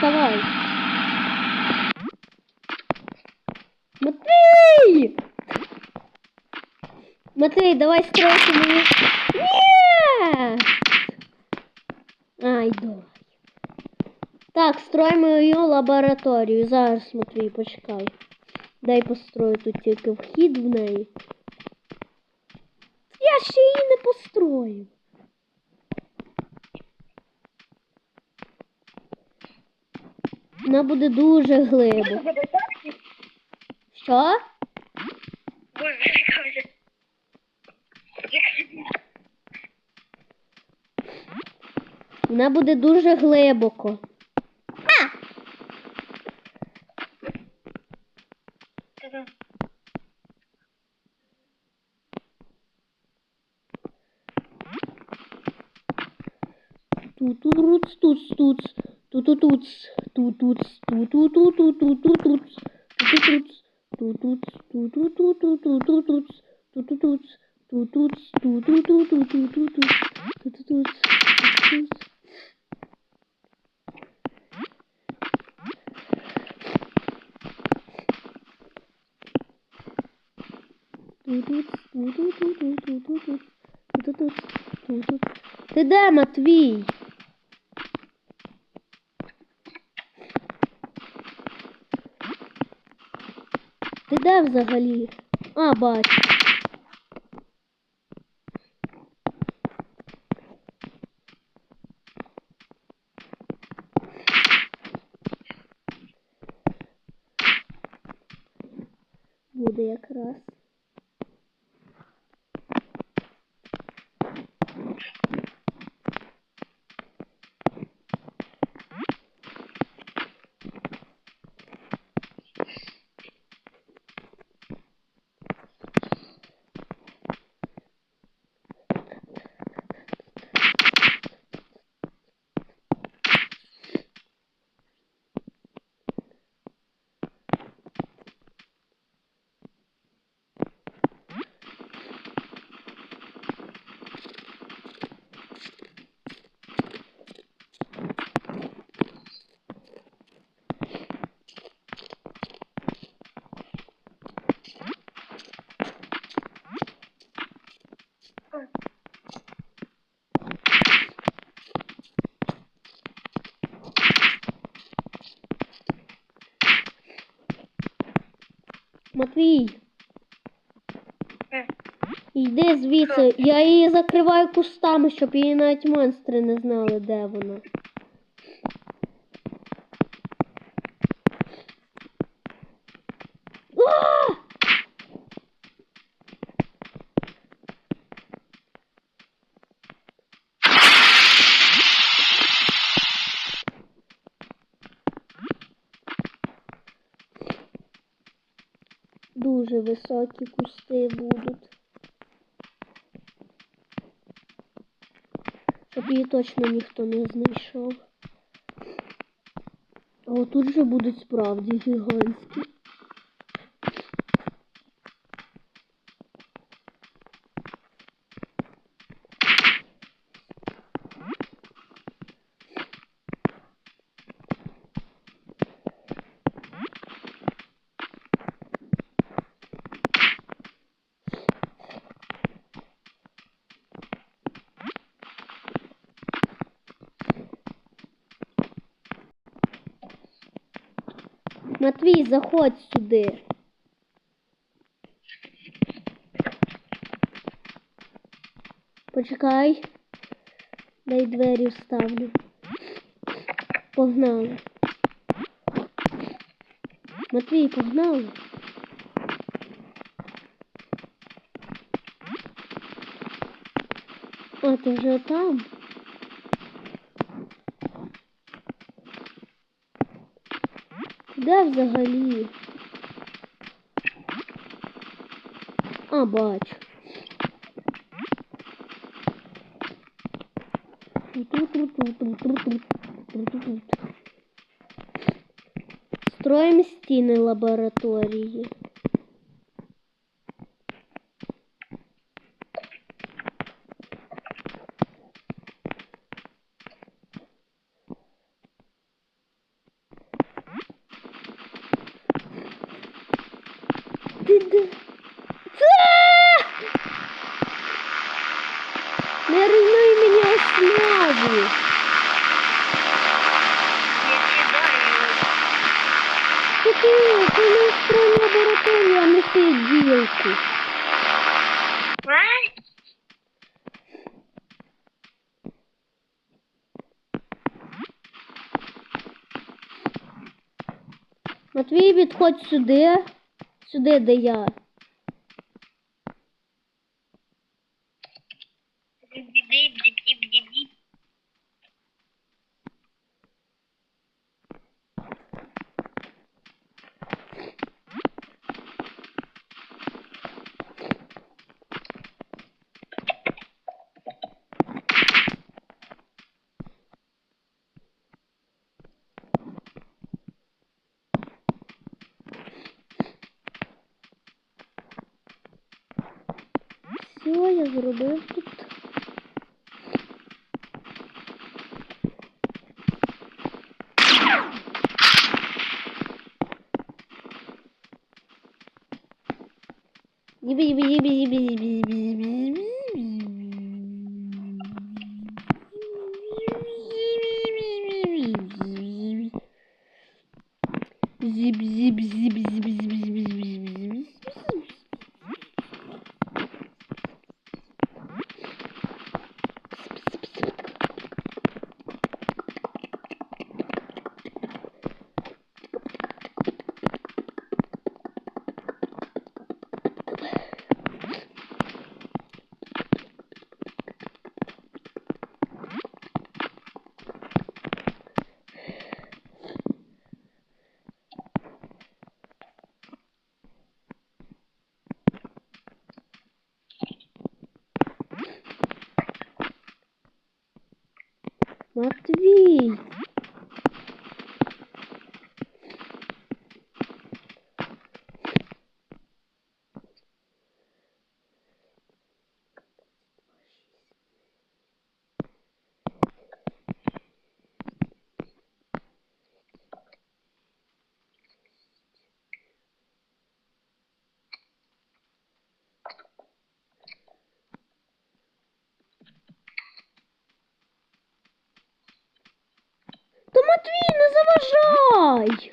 вставай. Матвей! Матвей, давай стройки мне. Нет! Ай, давай. Так, строїмо її лабораторію. Зараз, Матвій, почекай. Дай построю тут тільки вхід в неї. Я ще її не построю. Вона буде дуже глибоко. Що? Боже, яка вже. Вона буде дуже глибоко. Та-да. Тутуруц, туц, туц, тутутуц, тутуц, тутутутутутутуц, тутутуц, тутуц, тутутутутутуц, тутутуц, тутуц, тутутутутутуц, тутутуц, тутуц. Ти де, Матвій? Ти де взагалі? А, бачу. Буде якраз. Матвій, Е, йди звідси. Я її закриваю кустами, щоб її навіть монстри не знали, де вона. А! Дуже високі кусти будуть. Щоб її точно ніхто не знайшов. А отут же будуть справді гігантські. Матвій, заходь сюди. Почекай. Дай двері вставлю. Погнали. Матвій, погнали. А, ти вже там. Де взагалі? А, бачу. Строим стіни лабораторії. Матвій відходь сюди, сюди, де я. Що я зробив? die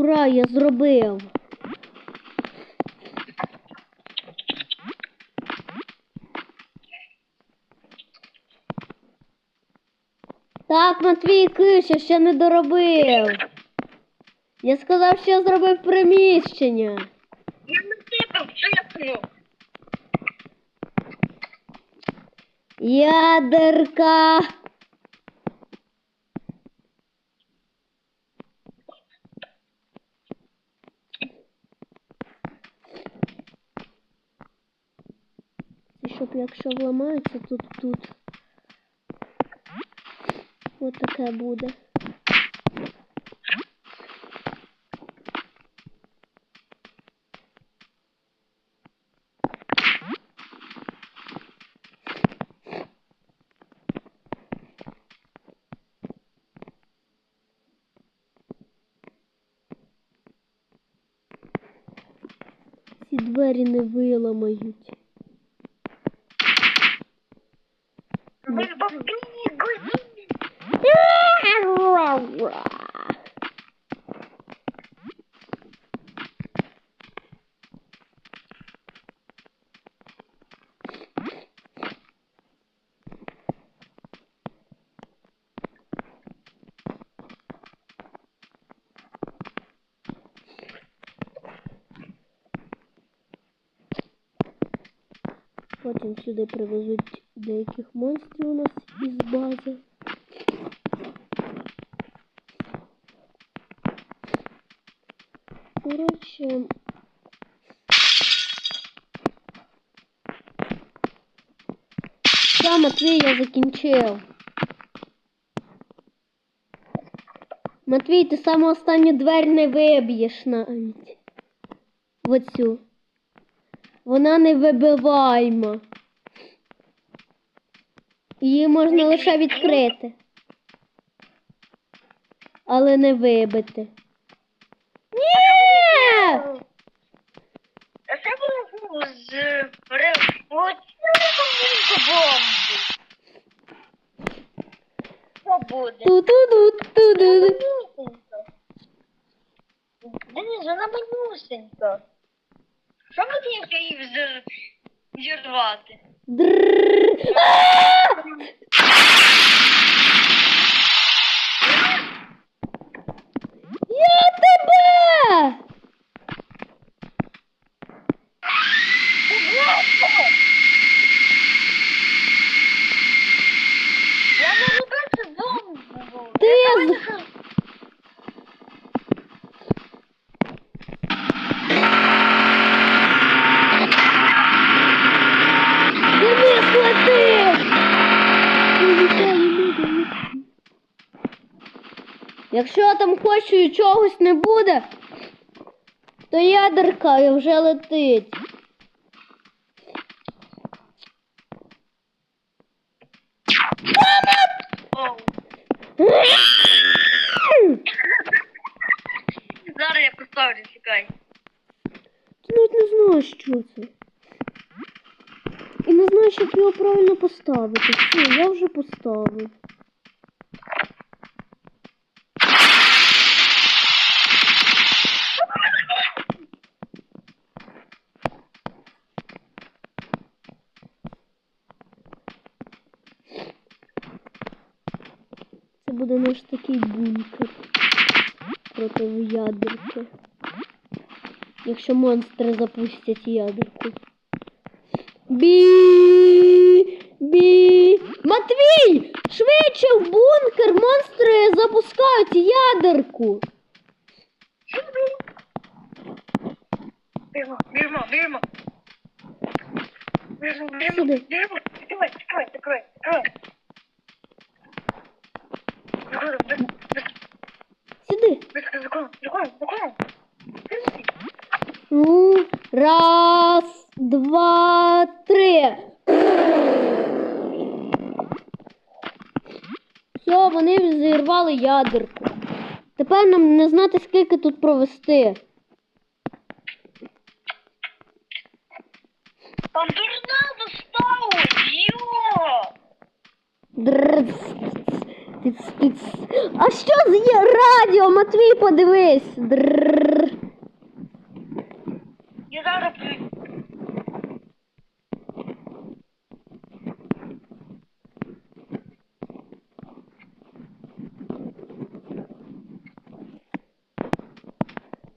Ура, я зробив. Так, Матвій Киша ще не доробив. Я сказав, що я зробив приміщення. Я не типав, чесно. Я дерка. Щоб якщо вламаються, тут тут. Ось таке буде. Ці двері не виламають. Сюди привезуть деяких монстрів у нас із бази. Коротше. Все, Матвій, я закінчив. Матвій, ти саму останню двері не виб'єш навіть. Оцю. Вона не вибиваємо. Її можна лише відкрити. Але не вибити. Ні! А це було з буде? Ту-ту-ду-ту-ду. Денис, вона манюсенька. Що ми її взір- зірвати? Дрррр. А! Я тебе! Я не робив це бомбу. Ти Я з- не- Денис летить! Якщо там хочу чогось не буде, то ядерка вже летить. Зараз я поставлю, чекай. Ти навіть не знаєш, що це. І не знаєш, як його правильно поставити. Все, я вже поставив. Це буде наш такий бункер проти ядерки. Якщо монстри запустять ядерку. Бі. Бі. Матвій! Швидше в бункер! Монстри запускають ядерку! Біжмо, біжмо, біжмо. Біжмо, біжмо, біжмо. Раз, два, три. Все, вони зірвали ядерку. Тепер нам не знати, скільки тут провести. Там торнадо стало, йо! Тиц, тиц. А що з є радіо? Матвій, подивись. Дрррр. Я зароблю.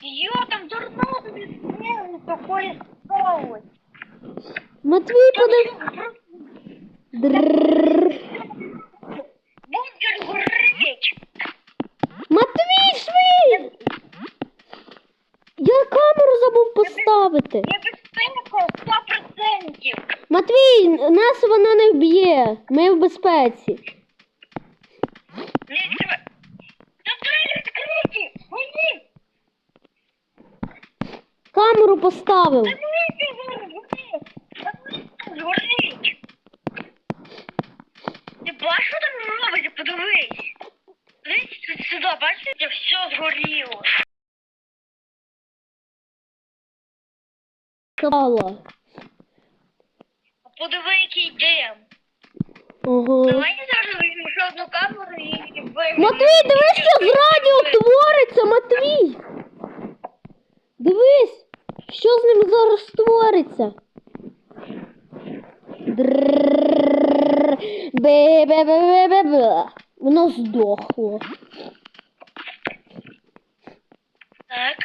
Ее там дурно смелый такой стол. Матвей, подожди. Нас вона не вб'є. Ми в безпеці. Камеру поставив. Ти бачиш, що там робиться? Подивись! Тут сюди, бачиш, це все згоріло. Кала. Подиви, який дим. Ого. Давай я зараз візьму ще одну камеру і вийму. Матвій, дивись, що з радіо твориться, Матвій. Дивись, що з ним зараз твориться. Воно здохло. Так.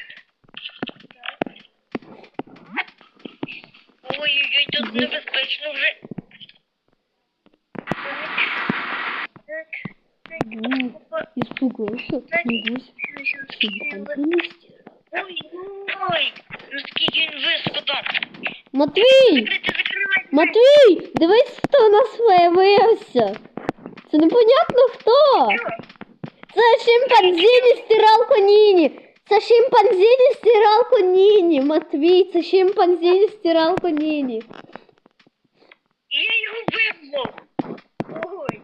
Ой-ой-ой, тут небезпечно вже. Так. М, Испугался. Небось, шимпанзе Ой-ой, ну скільки він високо там. Матвій! Закрити, закривайте. Матвій! Дивись, хто у нас виявився. Це непонятно хто. Це шимпанзіні стиралко Ніні. Це шимпанзіні стиралко Ніні. Матвій, це шимпанзіні стиралко Ніні. Я його вибив. Ой.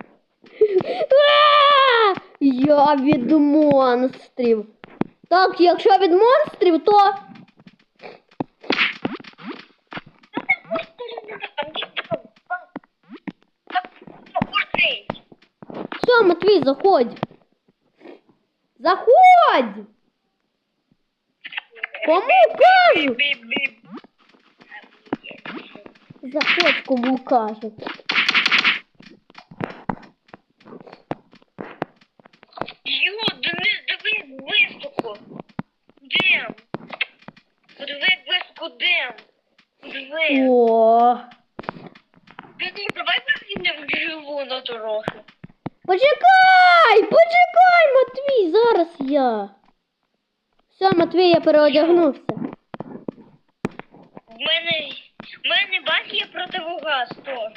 А! Я від монстрів. Так, якщо від монстрів, то все, Матвій, заходь. Заходь! Кому кажу? Заходь, кому кажу. Йо, Денис, диви високо. Дем. Подиви, як високо дем. Диви. О, Денис, давай вихідне вживу на трохи. почекай! Почекай, Матвій, зараз я. Все, Матвій, я переодягнувся. В мене, в мене бач, є противогаз теж.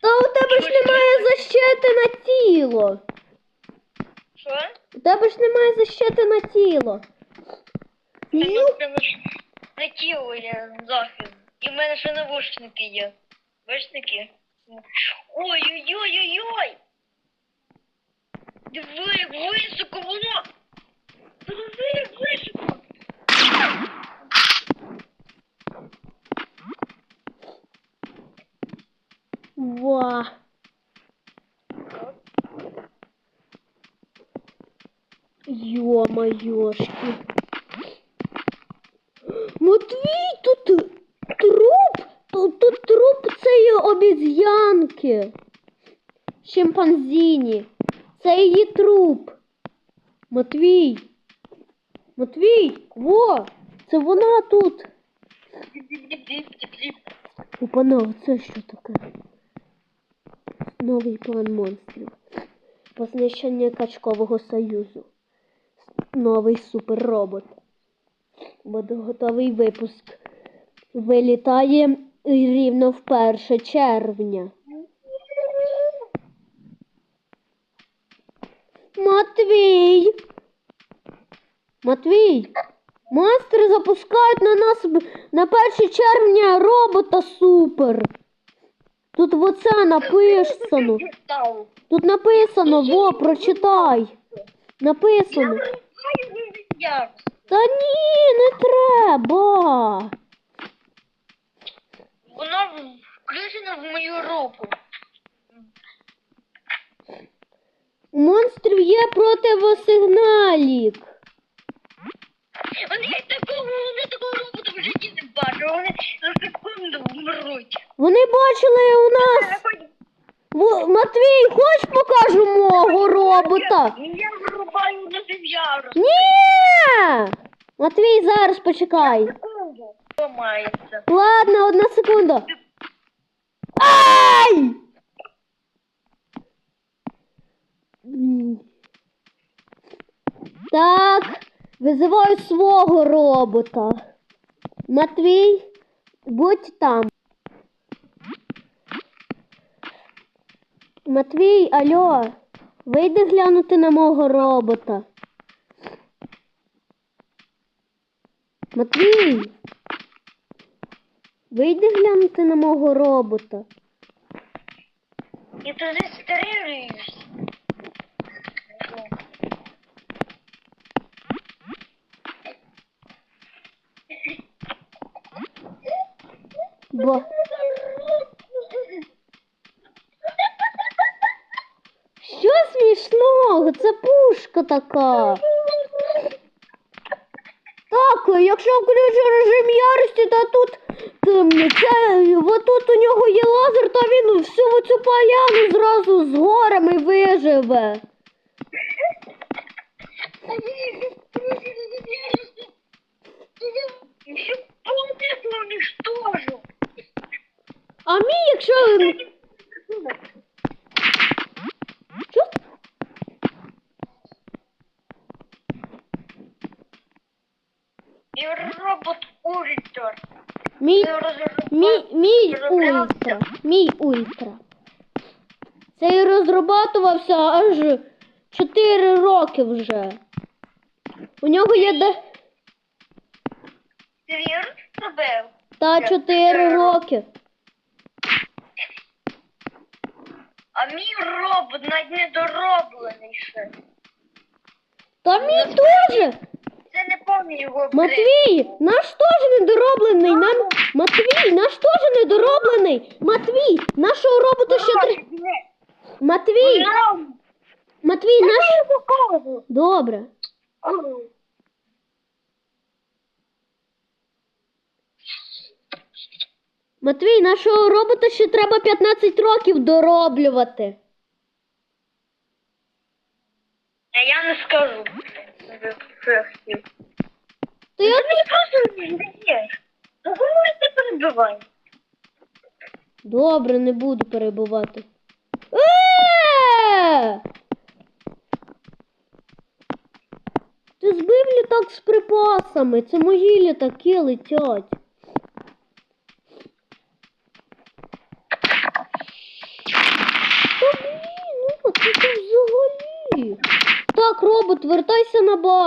Та у тебе ж немає защити на тіло. Що? У тебе ж немає защити на тіло. Та ну, ж на тіло є захист. І в мене ще навушники є. Бачники? Ой-ой-ой-ой-ой! Диви, як високо воно! Ё-моёшки. Матвій, тут труп. Тут, тут труп цієї обіз'янки. Шимпанзіні. Це її труп. Матвій. Матвій, во, це вона тут. Опана, це що таке? Новий план монстрів. По знищенню качкового союзу. Новий суперробот. Буде готовий випуск. Вилітає рівно в 1 червня. Матвій! Матвій! Монстри запускають на нас на 1 червня робота супер. Тут в оце написано. Тут написано, во, прочитай. Написано. Та ні, не треба. Воно включено в мою руку. У монстрів є противосигналік. Вони такого, вони такого робота в житті не бачили. Вони за секунду вмруть. Вони бачили у нас. Матвій, хоч покажу мого робота? Я врубаю на землю. Ні! Матвій, зараз почекай. Секунду. Ладно, одна секунда. Ай! Так, визиваю свого робота. Матвій, будь там. Матвій, алло, вийди глянути на мого робота. Матвій. Вийди глянути на мого робота. І туди стерилюєш. Бо... Що смішного? Це пушка така. Так, якщо включу режим ярості, то тут ем, це, отут у нього є лазер, то він всю цю поляну зразу з горами виживе. Всю планету уничтожу. А мій, якщо. Що? І робот ультра. Мій, мій, мій ультра. Мій ультра. Цей розрабатувався аж 4 роки вже. У нього є де. Ти він робив? Та 4 роки. А мій робот навіть не дороблений ще. Та мій теж. Це не повний його Матвій, наш теж недороблений. Нам... Матвій, наш теж недороблений. Матвій, нашого робота ще три. Матвій, Матвій, наш. Добре. Матвій, нашого робота ще треба 15 років дороблювати. А я не скажу. Я хотів. То я... Ти мені просто не здаєш. Ну, говори, ти перебивай. Добре, не буду перебувати. Е! Ти збив літак з припасами. Це мої літаки летять. Та блін, ну це ти взагалі. Так, робот, вертайся на базу.